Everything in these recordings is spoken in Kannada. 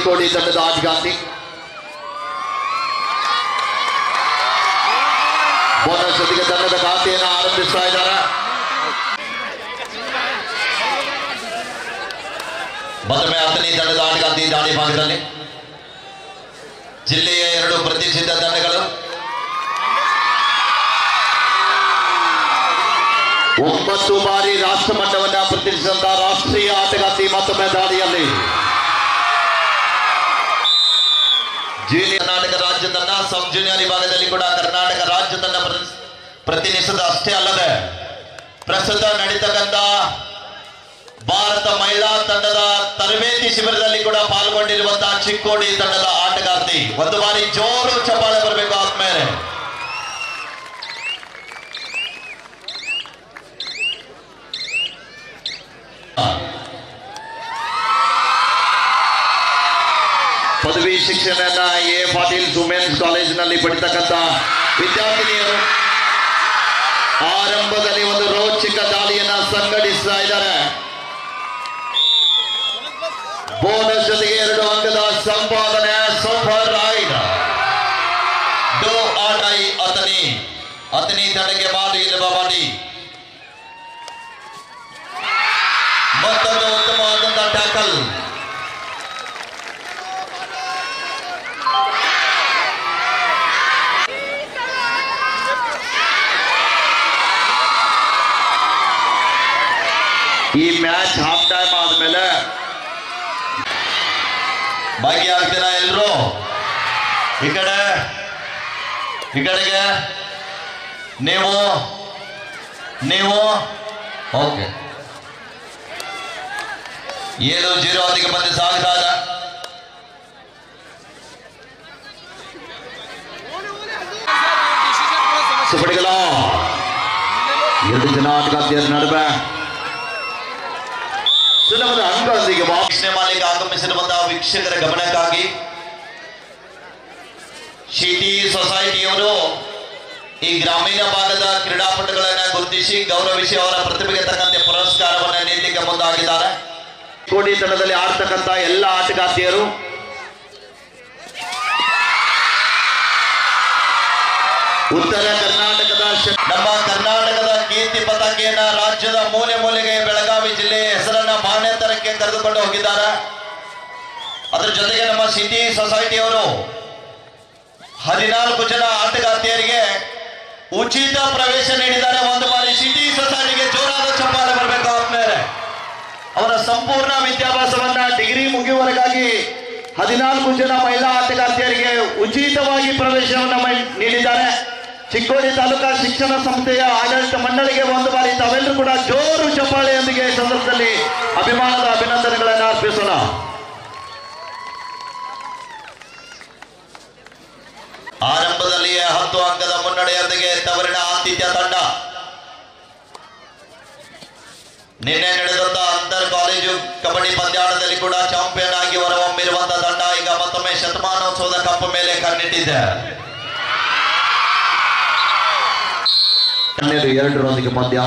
ಚಿಕ್ಕೋಡಿ ತಂಡದ ಆಟಗಾರ್ತಿ ಬೋನಸ್ ಜೊತೆಗೆ ತಂಡದ ಖಾತೆಯನ್ನು ಆರಂಭಿಸ್ತಾ ಇದ್ದಾರೆ ಮತ್ತೊಮ್ಮೆ ಹತ್ತನೇ ತಂಡದ ಆಟಗಾರ್ತಿ ದಾಳಿ ಭಾಗದಲ್ಲಿ ಜಿಲ್ಲೆಯ ಎರಡು ಪ್ರತಿಷ್ಠಿತ ತಂಡಗಳು ಒಂಬತ್ತು ಬಾರಿ ರಾಷ್ಟ್ರ ಮಟ್ಟವನ್ನ ಪ್ರತಿನಿಧಿಸಿದಂತಹ ರಾಷ್ಟ್ರೀಯ ಆಟಗಾರ್ತಿ ಮತ್ತೊಮ್ಮೆ ದಾಳಿಯಲ್ಲಿ ಜೂನಿಯರ್ ಕರ್ನಾಟಕ ರಾಜ್ಯ ಸಬ್ ವಿಭಾಗದಲ್ಲಿ ಕೂಡ ಕರ್ನಾಟಕ ರಾಜ್ಯ ಪ್ರತಿನಿಧಿಸದ ಪ್ರತಿನಿಧಿಸಿದ ಅಷ್ಟೇ ಅಲ್ಲದೆ ಪ್ರಸ್ತುತ ನಡೀತಕ್ಕಂತ ಭಾರತ ಮಹಿಳಾ ತಂಡದ ತರಬೇತಿ ಶಿಬಿರದಲ್ಲಿ ಕೂಡ ಪಾಲ್ಗೊಂಡಿರುವಂತಹ ಚಿಕ್ಕೋಡಿ ತಂಡದ ಆಟಗಾರ್ತಿ. ಒಂದು ಬಾರಿ ಜೋರು ಚಪ್ಪಾಳೆ ಬರಬೇಕು ಶಿಕ್ಷಣನ ಎ ಪಾಟೀಲ್ ವುಮೆನ್ಸ್ ಕಾಲೇಜಿನಲ್ಲಿ ಪಡಿತಕ್ಕಂಥ ವಿದ್ಯಾರ್ಥಿನಿಯರು. ಆರಂಭದಲ್ಲಿ ಒಂದು ರೋಚಕ ದಾಳಿಯನ್ನ ಸಂಘಟಿಸ್ತಾ ಇದ್ದಾರೆ. ಬೋನಸ್ ಈ ಮ್ಯಾಚ್ ಹಾಫ್ ಟೈಮ್ ಆದ್ಮೇಲೆ ಭಾಗಿಯಾಗ್ತೀರಾ ಎಲ್ರು ಈ ಕಡೆ ಈ ಕಡೆಗೆ ನೀವು ನೀವು ಓಕೆ ಏಳು ಜೀರೋ ಅದಕ್ಕೆ ಬಂದು ಸಾಗ್ತಾ ಇದೆ ಸುಪಡಿಗಲ ಎರಡು ಜನ ಆಟಗಾರ್ತಿಯರ ನಡುವೆ ಸುಲಭದ ಅಂಗದೊಂದಿಗೆ ವೀಕ್ಷಣೆ ಮಾಡಲಿಕ್ಕೆ ಆಗಮಿಸಿರುವಂತಹ ವೀಕ್ಷಕರ ಗಮನಕ್ಕಾಗಿ ಸಿಟಿ ಸೊಸೈಟಿಯವರು ಈ ಗ್ರಾಮೀಣ ಭಾಗದ ಕ್ರೀಡಾಪಟುಗಳನ್ನ ಗುರುತಿಸಿ ಗೌರವಿಸಿ ಅವರ ಪ್ರತಿಭೆಗೆ ತಕ್ಕಂತೆ ಪುರಸ್ಕಾರವನ್ನು ನೀಡಲಿಕ್ಕೆ ಮುಂದಾಗಿದ್ದಾರೆ. ಕೋಡಿ ತಂಡದಲ್ಲಿ ಆಡ್ತಕ್ಕಂತಹ ಎಲ್ಲ ಆಟಗಾರ್ತಿಯರು ಉತ್ತರ ನಮ್ಮ ಕೀರ್ತಿ ಪತಾಕೆಯನ್ನ ರಾಜ್ಯದ ಮೂಲೆ ಮೂಲೆಗೆ ಬೆಳಗಾವಿ ಜಿಲ್ಲೆಯ ಹೆಸರನ್ನ ಮಾನ್ಯತರಕ್ಕೆ ಕರೆದುಕೊಂಡು ಹೋಗಿದ್ದಾರೆ. ಅದರ ಜೊತೆಗೆ ನಮ್ಮ ಸಿಟಿ ಸೊಸೈಟಿಯವರು ಹದಿನಾಲ್ಕು ಜನ ಆಟಗಾರ್ತಿಯರಿಗೆ ಉಚಿತ ಪ್ರವೇಶ ನೀಡಿದ್ದಾರೆ. ಒಂದು ಬಾರಿ ಸಿಟಿ ಸೊಸೈಟಿಗೆ ಜೋರಾದ ಚಪ್ಪಾಳೆ ಬರಬೇಕು ಅವರ ಸಂಪೂರ್ಣ ವಿದ್ಯಾಭ್ಯಾಸವನ್ನ ಡಿಗ್ರಿ ಮುಗಿಯುವವರೆಗಾಗಿ ಹದಿನಾಲ್ಕು ಜನ ಮಹಿಳಾ ಆಟಗಾರ್ತಿಯರಿಗೆ ಉಚಿತವಾಗಿ ಪ್ರವೇಶವನ್ನ ನೀಡಿದ್ದಾರೆ. ಚಿಕ್ಕೋಡಿ ತಾಲೂಕಾ ಶಿಕ್ಷಣ ಸಂಸ್ಥೆಯ ಆಡಳಿತ ಮಂಡಳಿಗೆ ಒಂದು ಬಾರಿ ತಾವೆಲ್ಲರೂ ಕೂಡ ಜೋರು ಚಪ್ಪಾಳೆಯೊಂದಿಗೆ ಸಂದರ್ಭದಲ್ಲಿ ಅಭಿಮಾನದ ಅಭಿನಂದನೆಗಳನ್ನು ಅರ್ಪಿಸೋಣ. ಆರಂಭದಲ್ಲಿಯೇ ಹತ್ತು ಅಂಕದ ಮುನ್ನಡೆಯೊಂದಿಗೆ ತವರಿನ ಆತಿಥ್ಯ ತಂಡ. ನಿನ್ನೆ ನಡೆದಂತ ಅಂತರ್ ಕಾಲೇಜು ಕಬಡ್ಡಿ ಪಂದ್ಯಾಟದಲ್ಲಿ ಕೂಡ ಚಾಂಪಿಯನ್ ಆಗಿ ಹೊರಹೊಮ್ಮಿರುವಂತಹ ತಂಡ ಈಗ ಮತ್ತೊಮ್ಮೆ ಶತಮಾನೋತ್ಸವದ ಕಪ್ಪು ಮೇಲೆ ಕಣ್ಣಿಟ್ಟಿದೆ. ಹನ್ನೆರಡು ಎರಡರೊಂದಿಗೆ ಪಂದ್ಯ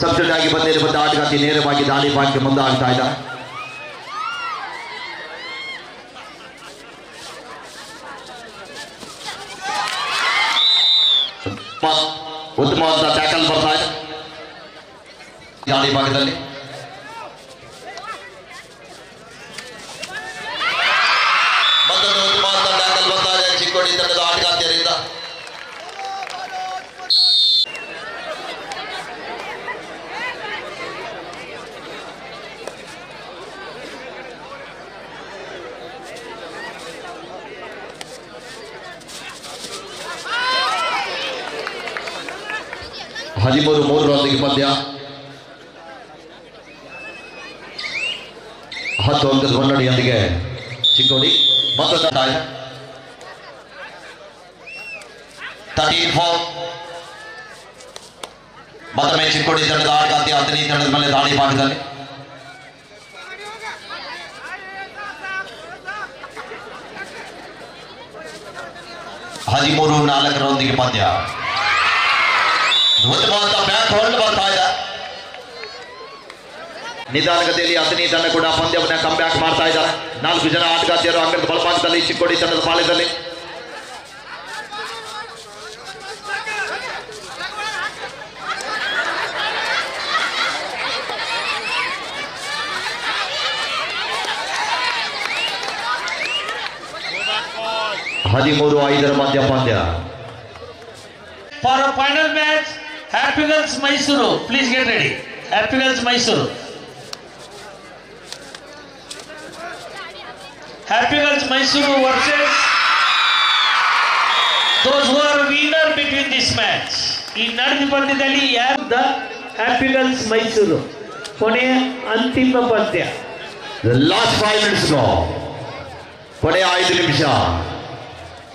ಸಬ್ಜೆಕ್ಟ್ ಆಗಿ ಬಂದಿರುವಂತಹ ಆಟಗಾರ್ತಿ ನೇರವಾಗಿ ದಾಳಿ ಭಾಗಕ್ಕೆ ಮುಂದಾಗ್ತಾ ಇದ್ದಾರೆ ಮ- ಉತ್ತಮವಾದ ಟ್ಯಾಕಲ್ ಬರ್ತಾ ಇದೆ ಗಾಳಿ ಭಾಗದಲ್ಲಿ ಮತ್ತೊಂದು ಉತ್ತಮವಾದ ಟ್ಯಾಕಲ್ ಬರ್ತಾ ಇದೆ ಚಿಕ್ಕೋಡಿ ತಂಡದ ಆಟಗಾರ್ತಿಯರಿಂದ ಹದಿಮೂರು ಮೂರರೊಂದಿಗೆ ಪಂದ್ಯ ಹತ್ತು ಅಂಕದ ಮುನ್ನಡೆಯೊಂದಿಗೆ ಚಿಕ್ಕೋಡಿ ಮತ್ತೊಂದು ತಾಯಿ ತರ್ಟೀನ್ ಫೋರ್ ಮತ್ತೊಮ್ಮೆ ಚಿಕ್ಕೋಡಿ ತಂಡದ ಆಟಗಾರ್ತಿ ಹತ್ತನೇ ತಂಡದ ಮೇಲೆ ದಾಳಿ ಭಾಗದಲ್ಲಿ ಹದಿಮೂರು ನಾಲ್ಕರೊಂದಿಗೆ ಪಂದ್ಯ ಉತ್ತಮವಾದ ಬ್ಯಾಕ್ ಹೋಲ್ಡ್ ಬರ್ತಾ ಇದೆ ನಿಧಾನಗತಿಯಲ್ಲಿ ಅತನಿ ತಂಡ ಕೂಡ ಪಂದ್ಯವನ್ನ ಕಮ್ ಬ್ಯಾಕ್ ಮಾಡ್ತಾ ಇದ್ದಾರೆ ನಾಲ್ಕು ಜನ ಆಟಗಾರ್ತಿಯರು ಅಂಗದ ಬಲಭಾಗದಲ್ಲಿ ಚಿಕ್ಕೋಡಿ ತಂಡದ ಪಾಳ್ಯದಲ್ಲಿ ಹದಿಮೂರು ಐದರ ಮಧ್ಯ ಪಂದ್ಯ For a final match, Happy Girls Mysuru. Please get ready. Happy Girls Mysuru. Happy Girls Mysuru versus those who are winner between this match. ಈ ನಡೆದ ಪಂದ್ಯದಲ್ಲಿ ಯಾರು ದ ಹ್ಯಾಪಿ ಗರ್ಲ್ಸ್ ಮೈಸೂರು ಕೊನೆಯ ಅಂತಿಮ ಪಂದ್ಯ ಲಾಸ್ಟ್ ಫೈವ್ ಮಿನಿಟ್ಸ್ ಕೊನೆಯ ಐದು ನಿಮಿಷ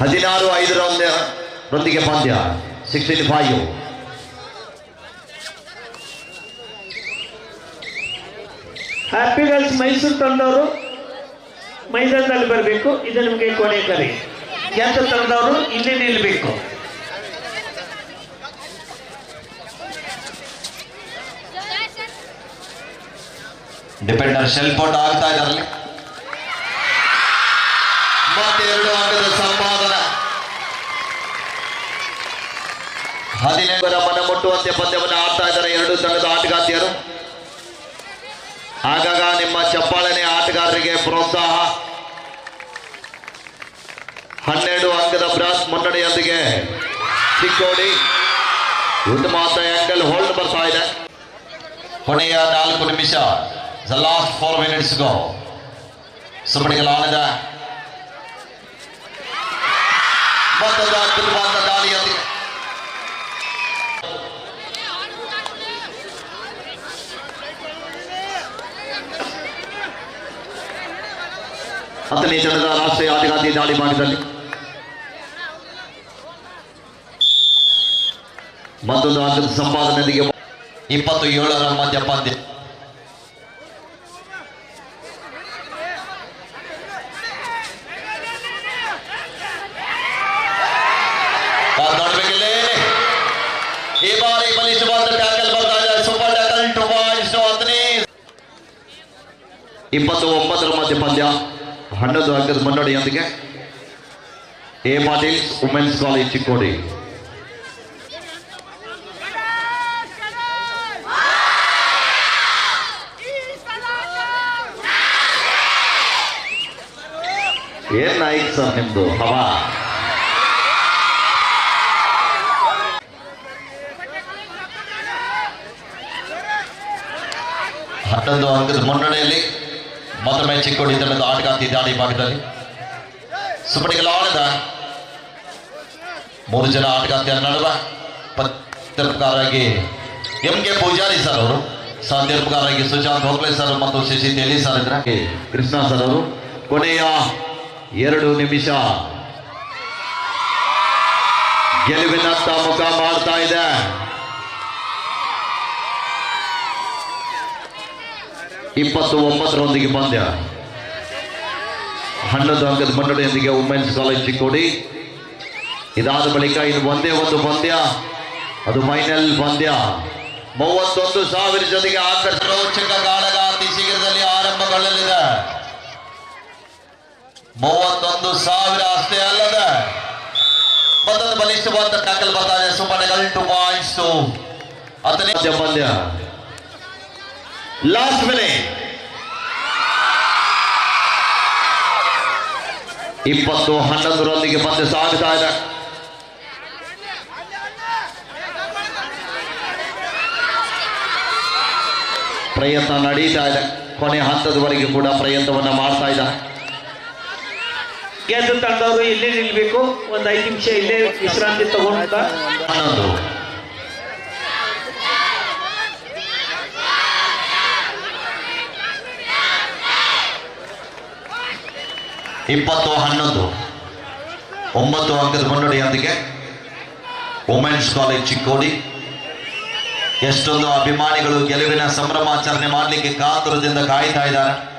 ಹದಿನಾರು ಐದರೊಂದಿಗೆ ಪಂದ್ಯ sixteen five happy girls Mysuru ತಂದವರು ಮೈದಾನದಲ್ಲಿ ಬರಬೇಕು. ಇದು ನಿಮಗೆ ಕೊನೆ ಕರೆ. ಎಂತ ತಂದವರು? ಇಲ್ಲಿ ನಿಲ್ಲಬೇಕು ಡಿಪೆಂಡರ್ ಶೆಲ್ ಫೋಟೋ ಆಗ್ತಾ ಇದ್ದಾರೆ ಎರಡು ಅಂಕದ ಸಂಪಾದನ. ಹದಿನೈದರ ಮನ ಮುಟ್ಟುವಂತೆ ಪಂದ್ಯವನ್ನು ಆಡ್ತಾ ಇದ್ದಾರೆ ಎರಡು ತಂಡದ ಆಟಗಾರ್ತಿಯರು. ಆಗಾಗ ನಿಮ್ಮ ಚಪ್ಪಾಳನೆ ಆಟಗಾರರಿಗೆ ಪ್ರೋತ್ಸಾಹ. ಹನ್ನೆರಡು ಅಂಕದ ಬ್ರಾಸ್ ಮುನ್ನಡೆಯೊಂದಿಗೆ ಚಿಕ್ಕೋಡಿ ಉತ್ತಮ ಆಂಗಲ್ ಹೋಲ್ಡ್ ಬರ್ತಾ ಇದೆ. ಕೊನೆಯ ನಾಲ್ಕು ನಿಮಿಷ the last four minutes go ಆನದ ಮತ್ತೊಂದು ಹತ್ತನೇ ತಂಡದ ರಾಷ್ಟ್ರೀಯ ಆಟಗಾರ್ತಿ ದಾಳಿ ಮಾಡಿದಲ್ಲಿ ಮತ್ತೊಂದು ಅಂಕದ ಸಂಪಾದನೆಯೊಂದಿಗೆ ಇಪ್ಪತ್ತು ಏಳರ ಮಧ್ಯ ಪಂದ್ಯ ನೋಡ್ಬೇಕಿಲ್ಲಿ ಈ ಬಾರಿ ಬಲಿಷ್ಠವಾದ ಟ್ಯಾಕಲ್ ಬರ್ತಾ ಇದೆ ಸೂಪರ್ ಟ್ಯಾಕಲ್ ಟು ಪಾಯಿಂಟ್ಸ್ ಹತ್ತನೇ ಇಪ್ಪತ್ತು ಒಂಬತ್ತರ ಮಧ್ಯ ಪಂದ್ಯ ಹನ್ನೊಂದು ಅಂಕದ ಮುನ್ನಡೆಯೊಂದಿಗೆ A Patil women's college Chikkodi. N Naik sir ನಿಮ್ದು? ಹವಾ. ಹನ್ನೊಂದು ಅಂಕದ ಮುನ್ನಡೆಯಲ್ಲಿ ಮತ್ತೊಮ್ಮೆ ಮ್ಯಾಚ್ ತಂಡದ ಆಟಗಾರ್ತಿ ದಾಳಿ ಭಾಗದಲ್ಲಿ. ಸುಪಡಿಗಳಾಳದ ಮೂರು ಜನ ಆಟಗಾರ್ತಿಯ ನಡುವ ಪತ್ರಕಾರಾಗಿ ಎಂ ಕೆ ಪೂಜಾರಿ ಸರ್ ಅವರು ಸಾಧ್ಯಕಾರಾಗಿ ಸುಶಾಂತ್ ಹೋಗ್ಲೆ ಸರ್ ಮತ್ತು ಶಶಿ ತೆಲಿ ಸರ್ ಇದ್ರೆ. ಕೃಷ್ಣ ಸರ್ ಅವರು, ಕೊನೆಯ ಎರಡು ನಿಮಿಷ. ಗೆಲುವಿನತ್ತ ಮುಖ ಮಾಡ್ತಾ ಇದೆ. ಇಪ್ಪತ್ತು ಒಂಬತ್ತರೊಂದಿಗೆ ಪಂದ್ಯ. ಹನ್ನೊಂದು ಅಂಕದ ಮುನ್ನಡೆಯೊಂದಿಗೆ ವುಮೆನ್ಸ್ ಕಾಲೇಜ್ ಚಿಕ್ಕೋಡಿ. ಇದಾದ ಬಳಿಕ ಇದು ಒಂದೇ ಒಂದು ಪಂದ್ಯ. ಅದು ಫೈನಲ್ ಪಂದ್ಯ. ಮೂವತ್ತೊಂದು ಸಾವಿರ ಜೊತೆಗೆ ಆಕರ್ಷಕ ಕಾಳಗಾತಿ ಶೀಘ್ರದಲ್ಲಿ ಆರಂಭಗೊಳ್ಳಲಿದೆ. ಮೂವತ್ತೊಂದು ಸಾವಿರ ಅಷ್ಟೇ ಅಲ್ಲದ ಮತ್ತೊಂದು ಬಲಿಷ್ಠವಾದ ಟ್ಯಾಕಲ್ ಬರ್ತಾ ಇದೆ ಸುಮ್ಮನೆಗಳು ಟು ಪಾಯಿಂಟ್ಸ್ ಹತ್ತನೇ ಪಂದ್ಯ. ಲಾಸ್ಟ್ ಮಿನಿಟ್ ಇಪ್ಪತ್ತು ಹನ್ನೊಂದರೊಂದಿಗೆ ಮತ್ತೆ ಸಾಗುತ್ತಾ ಇದೆ. ಪ್ರಯತ್ನ ನಡೀತಾ ಇದೆ. ಕೊನೆ ಹಂತದವರೆಗೆ ಕೂಡ ಪ್ರಯತ್ನವನ್ನ ಮಾಡ್ತಾ ಇದ್ದಾರೆ ಗೆದ್ದು ತಂದವರು ಇಲ್ಲೇ ನಿಲ್ಬೇಕು. ಒಂದು ಐದು ನಿಮಿಷ ಇಲ್ಲೇ ವಿಶ್ರಾಂತಿ ತಗೊಂಡ. ಹನ್ನೊಂದು. ಇಪ್ಪತ್ತು, ಹನ್ನೊಂದು, ಒಂಬತ್ತು ಅಂಕದ ಮುನ್ನಡೆಯೊಂದಿಗೆ ವುಮೆನ್ಸ್ ಕಾಲೇಜ್ ಚಿಕ್ಕೋಡಿ. ಎಷ್ಟೊಂದು ಅಭಿಮಾನಿಗಳು ಗೆಲುವಿನ ಸಂಭ್ರಮಾಚರಣೆ ಮಾಡಲಿಕ್ಕೆ ಕಾತುರದಿಂದ ಕಾಯ್ತಾ ಇದ್ದಾರೆ.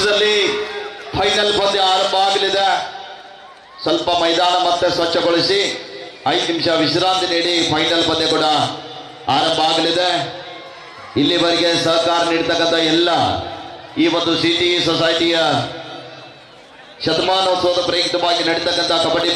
ನಿಮಿಷದಲ್ಲಿ ಫೈನಲ್ ಪಂದ್ಯ ಆರಂಭ ಆಗಲಿದೆ. ಸ್ವಲ್ಪ ಮೈದಾನ ಮತ್ತೆ ಸ್ವಚ್ಛಗೊಳಿಸಿ ಐದು ನಿಮಿಷ ವಿಶ್ರಾಂತಿ ನೀಡಿ ಫೈನಲ್ ಪಂದ್ಯ ಕೂಡ ಆರಂಭ ಆಗಲಿದೆ. ಇಲ್ಲಿವರೆಗೆ ಸಹಕಾರ ನೀಡತಕ್ಕಂಥ ಎಲ್ಲ ಈ ಒಂದು ಸಿಟಿ ಸೊಸೈಟಿಯ ಶತಮಾನೋತ್ಸವದ ಪ್ರಯುಕ್ತವಾಗಿ ನಡೀತಕ್ಕಂಥ ಕಬಡ್ಡಿ